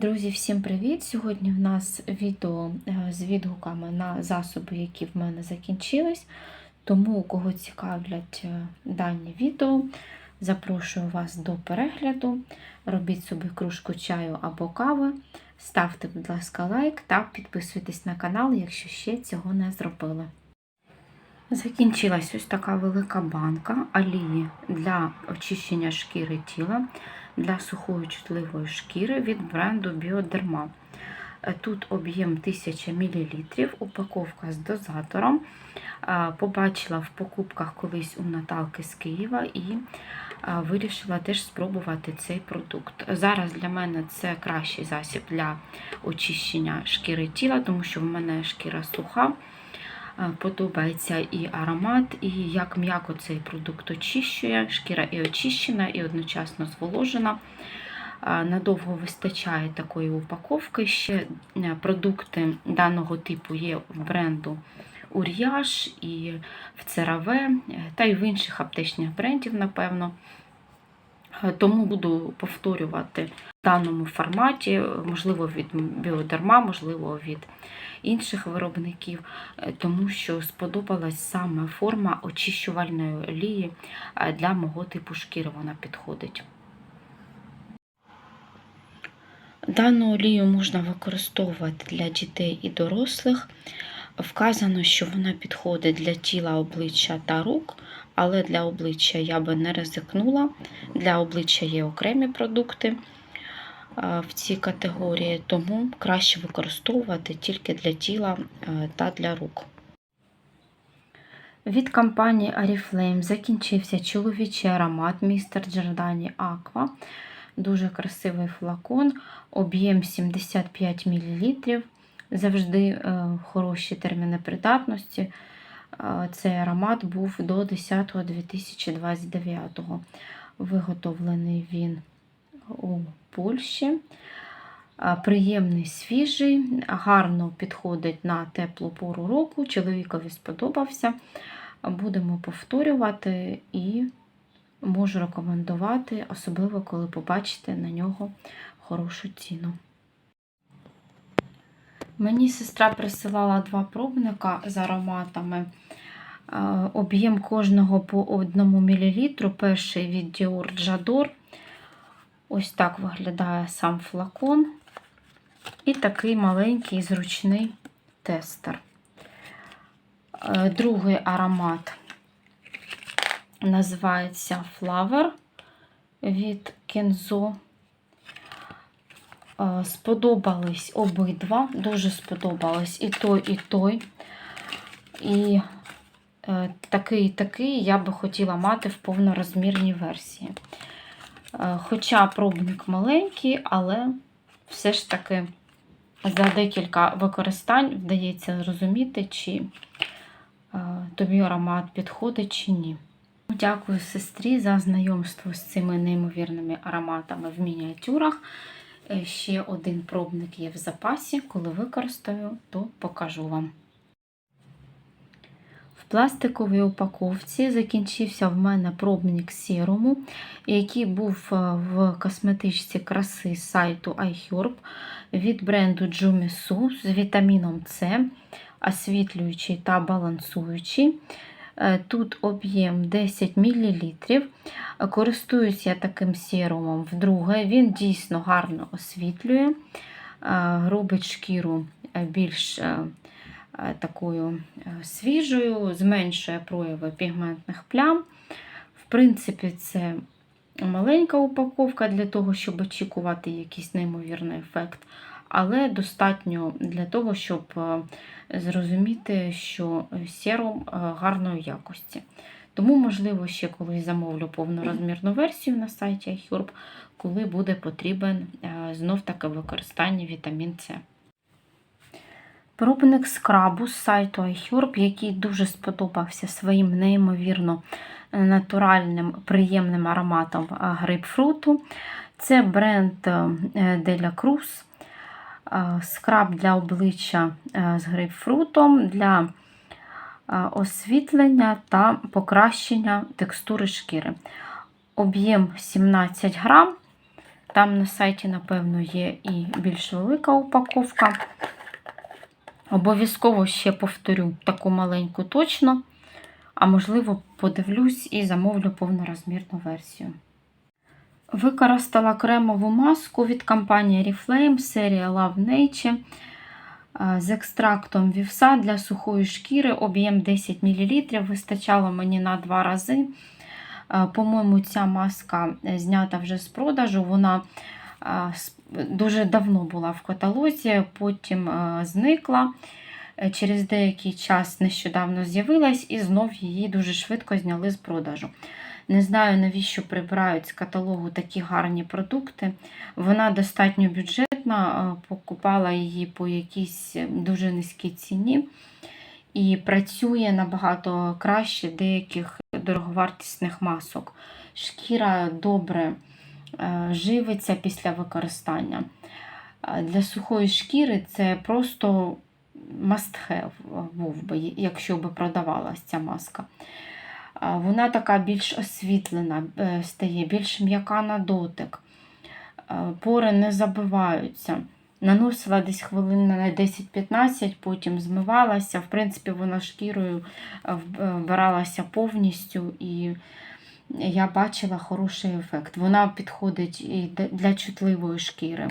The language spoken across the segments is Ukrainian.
Друзі, всім привіт! Сьогодні в нас відео е, з відгуками на засоби, які в мене закінчились. Тому, кого цікавлять е, дані відео, запрошую вас до перегляду. Робіть собі кружку чаю або кави, ставте, будь ласка, лайк та підписуйтесь на канал, якщо ще цього не зробили. Закінчилась ось така велика банка олії для очищення шкіри тіла для сухої чутливої шкіри від бренду Біодерма. Тут об'єм 1000 мл, упаковка з дозатором. Побачила в покупках колись у Наталки з Києва і вирішила теж спробувати цей продукт. Зараз для мене це кращий засіб для очищення шкіри тіла, тому що в мене шкіра суха. Подобається і аромат, і як м'яко цей продукт очищує. Шкіра і очищена, і одночасно зволожена. Надовго вистачає такої упаковки. Ще е, продукти даного типу є в бренду Ур'яж і в CeraVe, е, та й в інших аптечних брендів, напевно. Е, тому буду повторювати в даному форматі, можливо, від біодерма, можливо, від інших виробників, е, тому що сподобалась саме форма очищувальної олії е, для мого типу шкіри вона підходить. Дану олію можна використовувати для дітей і дорослих. Вказано, що вона підходить для тіла, обличчя та рук, але для обличчя я би не ризикнула. Для обличчя є окремі продукти в цій категорії, тому краще використовувати тільки для тіла та для рук. Від компанії Oriflame закінчився чоловічий аромат містер Джордані Aqua. Дуже красивий флакон, об'єм 75 мл. Завжди е, хороші терміни придатності. Цей аромат був до 10.2029. Виготовлений він у Польщі. Приємний, свіжий, гарно підходить на теплу пору року. Чоловікові сподобався. Будемо повторювати і можу рекомендувати, особливо коли побачите на нього хорошу ціну. Мені сестра присилала два пробника з ароматами. Об'єм кожного по 1 мл. Перший від Dior J'adore. Ось так виглядає сам флакон. І такий маленький зручний тестер. Е, другий аромат називається Flower від Kenzo. Е, сподобались обидва, дуже сподобались і той, і той. І е, такий, і такий я би хотіла мати в повнорозмірній версії. Е, хоча пробник маленький, але все ж таки за декілька використань вдається зрозуміти, чи тобі аромат підходить чи ні. Дякую сестрі за знайомство з цими неймовірними ароматами в мініатюрах. Е, ще один пробник є в запасі, коли використаю, то покажу вам. В пластиковій упаковці закінчився в мене пробник серуму, який був е, в косметичці краси сайту iHerb від бренду Jumisu з вітаміном С, освітлюючий та балансуючий. Е, тут об'єм 10 мл. Користуюсь я таким серумом вдруге. Він дійсно гарно освітлює, робить шкіру більш е, е, такою свіжою, зменшує прояви пігментних плям. В принципі, це маленька упаковка для того, щоб очікувати якийсь неймовірний ефект але достатньо для того, щоб е, зрозуміти, що серум е, гарної якості. Тому, можливо, ще колись замовлю повнорозмірну версію на сайті iHerb, коли буде потрібен е, знов-таки використання вітамін С. Пробник скрабу з сайту iHerb, який дуже сподобався своїм неймовірно натуральним, приємним ароматом грейпфруту. Це бренд Delia Cruz скраб для обличчя е, з грейпфрутом для е, освітлення та покращення текстури шкіри. Об'єм 17 грам. Там на сайті, напевно, є і більш велика упаковка. Обов'язково ще повторю таку маленьку точно, а можливо, подивлюсь і замовлю повнорозмірну версію. Використала кремову маску від компанії Reflame серія Love Nature е, з екстрактом вівса для сухої шкіри, об'єм 10 мл. Вистачало мені на два рази. Е, По-моєму, ця маска е, знята вже з продажу. Вона дуже давно була в каталозі, потім зникла. Через деякий час нещодавно з'явилась і знов її дуже швидко зняли з продажу. Не знаю, навіщо прибирають з каталогу такі гарні продукти. Вона достатньо бюджетна, е, покупала її по якійсь е, дуже низькій ціні і працює набагато краще деяких дороговартісних масок. Шкіра добре е, живиться після використання. Для сухої шкіри це просто must have був би, якщо би продавалась ця маска. Вона така більш освітлена е, стає, більш м'яка на дотик. Пори не забиваються. Наносила десь хвилин на 10-15, потім змивалася. В принципі, вона шкірою е, е, вбиралася повністю і я бачила хороший ефект. Вона підходить і для чутливої шкіри,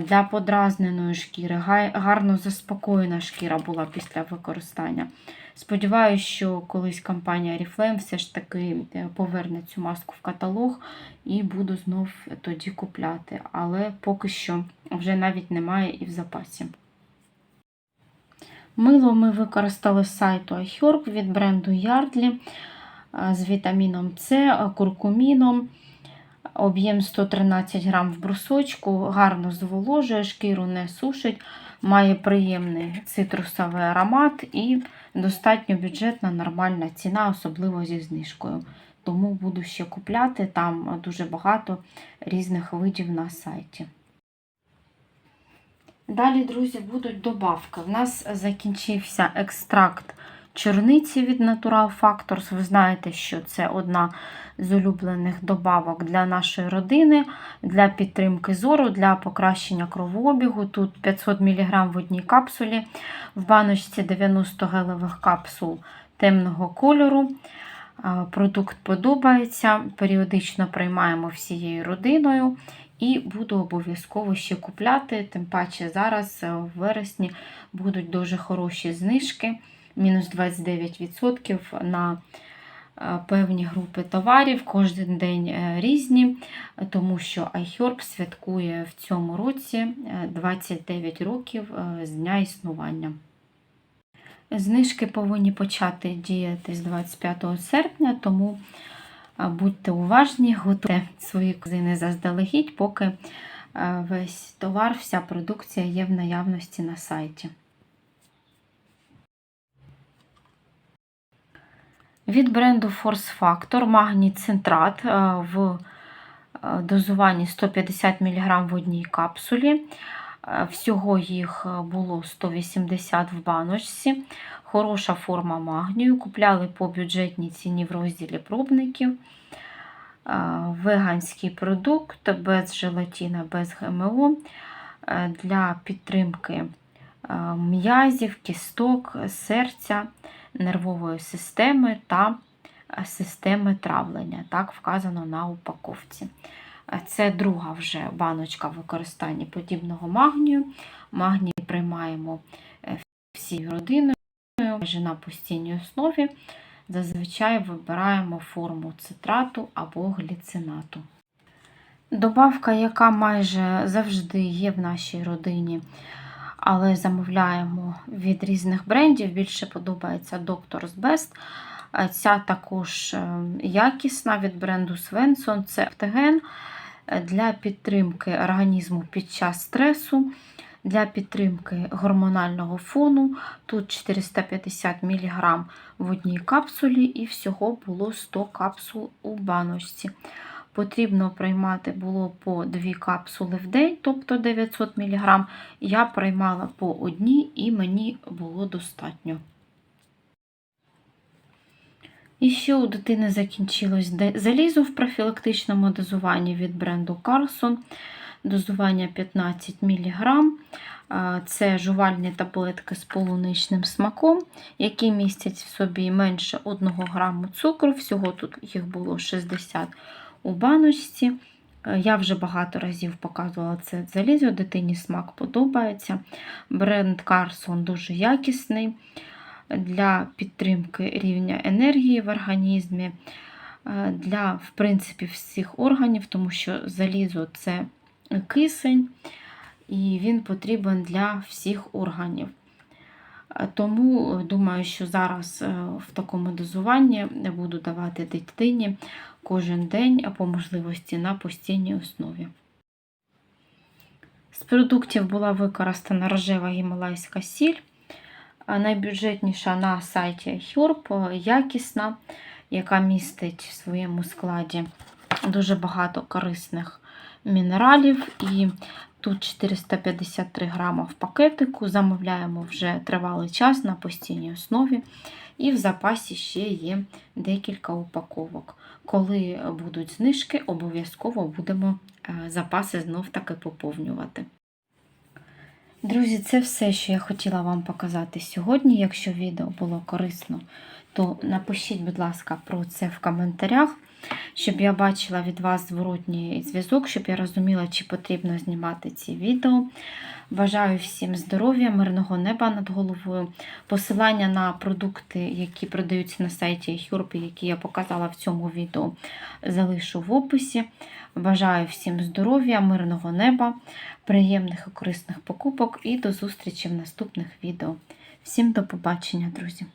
для подразненої шкіри. Гарно заспокоєна шкіра була після використання. Сподіваюся, що колись компанія Oriflame все ж таки е, поверне цю маску в каталог і буду знов тоді купляти. Але поки що вже навіть немає і в запасі. Мило ми використали з сайту iHerb від бренду Yardley е, з вітаміном С, е, куркуміном. Об'єм 113 грам в брусочку, гарно зволожує, шкіру не сушить, має приємний цитрусовий аромат і достатньо бюджетна, нормальна ціна, особливо зі знижкою. Тому буду ще купляти, там дуже багато різних видів на сайті. Далі, друзі, будуть добавки. У нас закінчився екстракт чорниці від Natural Factors. Ви знаєте, що це одна з улюблених добавок для нашої родини, для підтримки зору, для покращення кровообігу. Тут 500 мг в одній капсулі, в баночці 90 гелевих капсул темного кольору. Продукт подобається, періодично приймаємо всією родиною. І буду обов'язково ще купляти, тим паче зараз е, в вересні будуть дуже хороші знижки, мінус 29% на е, певні групи товарів, кожен день е, різні, тому що iHerb святкує в цьому році е, 29 років е, з дня існування. Знижки повинні почати діяти з 25 серпня, тому будьте уважні, готуйте свої корзини заздалегідь, поки весь товар, вся продукція є в наявності на сайті. Від бренду Force Factor магній центрат в дозуванні 150 мг в одній капсулі. Е, Всього їх е, було 180 в баночці. Хороша форма магнію. Купляли по бюджетній ціні в розділі пробників. Е, Веганський продукт без желатина, без ГМО е, для підтримки е, м'язів, кісток, серця, нервової системи та е, системи травлення. Так вказано на упаковці. Е, Це друга вже баночка використання подібного магнію. Магній приймаємо е, всією родиною, майже на постійній основі. Зазвичай вибираємо форму цитрату або гліцинату. Добавка, яка майже завжди є в нашій родині, але замовляємо від різних брендів. Більше подобається Doctor's Best. Ця також е, якісна від бренду Svensson. Це автоген для підтримки організму під час стресу, для підтримки гормонального фону. Тут 450 мг в одній капсулі, і всього було 100 капсул у баночці. Потрібно приймати було по 2 капсули в день, тобто 900 мг. Я приймала по одній і мені було достатньо. І ще у дитини закінчилось залізо в профілактичному дозуванні від бренду Carlson. Дозування 15 мг. Це жувальні таблетки з полуничним смаком, які містять в собі менше 1 граму цукру. Всього тут їх було 60 у баночці. Е, Я вже багато разів показувала це залізо, дитині смак подобається. Бренд Carlson дуже якісний для підтримки рівня енергії в організмі, е, для, в принципі, всіх органів, тому що залізо це кисень, і він потрібен для всіх органів. Е, Тому е, думаю, що зараз е, в такому дозуванні буду давати дитині кожен день, по можливості на постійній основі. З продуктів була використана рожева гімалайська сіль, найбюджетніша на сайті Herb, якісна, яка містить в своєму складі дуже багато корисних мінералів. І тут 453 грама в пакетику. Замовляємо вже тривалий час на постійній основі. І в запасі ще є декілька упаковок. Коли будуть знижки, обов'язково будемо е, запаси знов таки поповнювати. Друзі, це все, що я хотіла вам показати сьогодні. Якщо відео було корисно, то напишіть, будь ласка, про це в коментарях, щоб я бачила від вас зворотній зв'язок, щоб я розуміла, чи потрібно знімати ці відео. Бажаю всім здоров'я, мирного неба над головою. Посилання на продукти, які продаються на сайті Hyurp, які я показала в цьому відео, залишу в описі. Бажаю всім здоров'я, мирного неба, приємних і корисних покупок і до зустрічі в наступних відео. Всім до побачення, друзі!